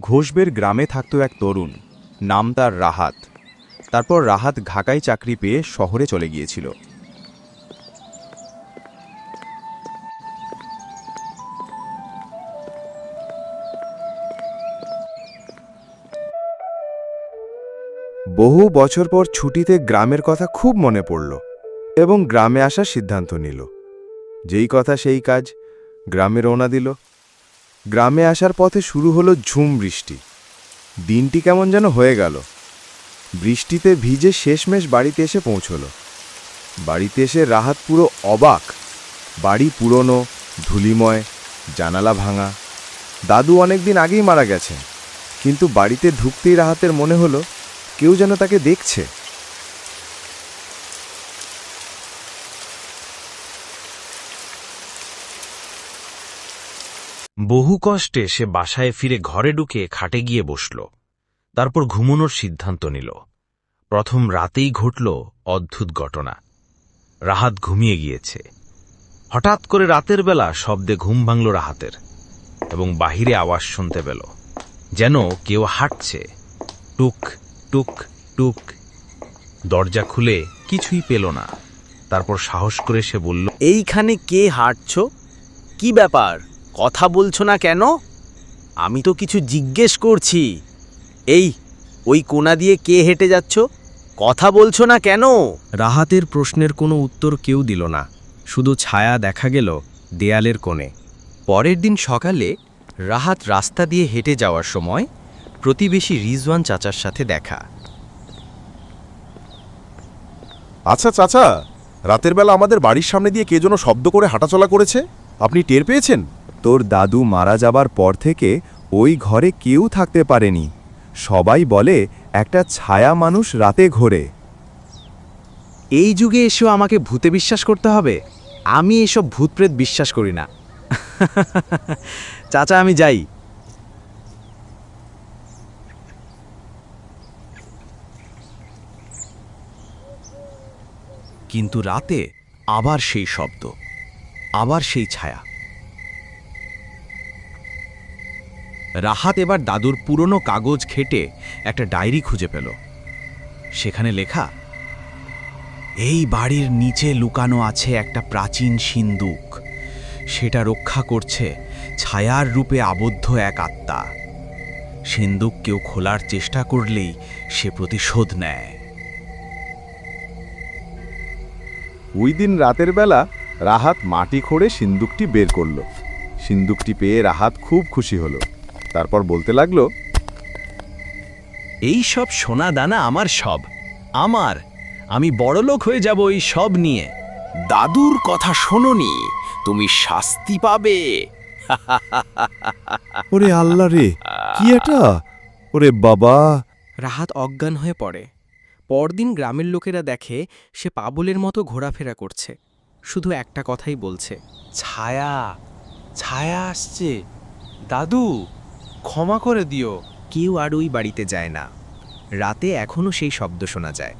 ঘোষবের গ্রামে থাকত এক তরুণ, নাম তার রাহাত। তারপর রাহাত ঢাকায় চাকরি পেয়ে শহরে চলে গিয়েছিল। বহু বছর পর ছুটিতে গ্রামের কথা খুব মনে পড়ল এবং গ্রামে আসার সিদ্ধান্ত নিল। যেই কথা সেই কাজ গ্রামে রওনা দিল। গ্রামে আসার পথে শুরু হলো ঝুম বৃষ্টি। দিনটি কেমন যেন হয়ে গেল। বৃষ্টিতে ভিজে শেষমেশ বাড়িতে এসে পৌঁছল। বাড়িতে এসে রাহাত পুরো অবাক। বাড়ি পুরনো, ধুলিময়, জানালা ভাঙা। দাদু অনেকদিন আগেই মারা গেছেন। কিন্তু বাড়িতে ঢুকতেই রাহাতের মনে হলো, কেউ যেন তাকে দেখছে। বহু কষ্টে সে বাসায় ফিরে ঘরে ঢুকে খাটে গিয়ে বসল। তারপর ঘুমনোর সিদ্ধান্ত নিল। প্রথম রাতেই ঘটল অদ্ভুত ঘটনা। রাহাত ঘুমিয়ে গিয়েছে। হঠাৎ করে রাতের বেলা শব্দে ঘুম ভাঙল রাহাতের এবং বাহিরে আওয়াজ শুনতে পেল, যেন কেউ হাঁটছে। টুক টুক টুক। দরজা খুলে কিছুই পেল না। তারপর সাহস করে সে বলল, এইখানে কে হাঁটছ? কি ব্যাপার? কথা বলছো না কেন? আমি তো কিছু জিজ্ঞেস করছি। এই ওই কোনা দিয়ে কে হেঁটে যাচ্ছ? কথা বলছো না কেন? রাহাতের প্রশ্নের কোনো উত্তর কেউ দিল না। শুধু ছায়া দেখা গেল দেয়ালের কোণে। পরের দিন সকালে রাহাত রাস্তা দিয়ে হেঁটে যাওয়ার সময় প্রতিবেশী রিজওয়ান চাচার সাথে দেখা। আচ্ছা চাচা রাতের বেলা আমাদের বাড়ির সামনে দিয়ে কে যেন শব্দ করে হাঁটাচলা করেছে? আপনি টের পেয়েছেন? তোর দাদু মারা যাবার পর থেকে ওই ঘরে কেউ থাকতে পারেনি। সবাই বলে, একটা ছায়া মানুষ রাতে ঘোরে। এই যুগে এসেও আমাকে ভূতে বিশ্বাস করতে হবে। আমি এসব ভূতপ্রেত বিশ্বাস করি না। চাচা, আমি যাই। কিন্তু রাতে আবার সেই শব্দ, আবার সেই ছায়া। রাহাত এবার দাদুর পুরনো কাগজ খেটে একটা ডায়েরি খুঁজে পেল। সেখানে লেখা, এই বাড়ির নিচে লুকানো আছে একটা প্রাচীন সিন্দুক। সেটা রক্ষা করছে ছায়ার রূপে আবদ্ধ এক আত্মা। সিন্দুক কেউ খোলার চেষ্টা করলেই সে প্রতিশোধ নেয়। ওই দিন রাতের বেলা রাহাত মাটি খোঁড়ে সিন্দুকটি বের করল। সিন্দুকটি পেয়ে রাহাত খুব খুশি হলো। তারপর বলতে লাগল এই সব সোনা দানা আমার সব আমার। আমি বড়লোক হয়ে যাব এই সব নিয়ে। দাদুর কথা শোনোনি তুমি শাস্তি পাবে। ওরে আল্লাহ রে কি এটা? ওরে বাবা। রাহাত অজ্ঞান হয়ে পড়ে। পরদিন গ্রামের লোকেরা দেখে সে পাবলের মতো ঘোরাফেরা করছে। শুধু একটা কথাই বলছে ছায়া ছায়া আসছে। দাদু ক্ষমা করে দিও, কেউ আর ওই বাড়িতে যায় না। রাতে এখনও সেই শব্দ শোনা যায়।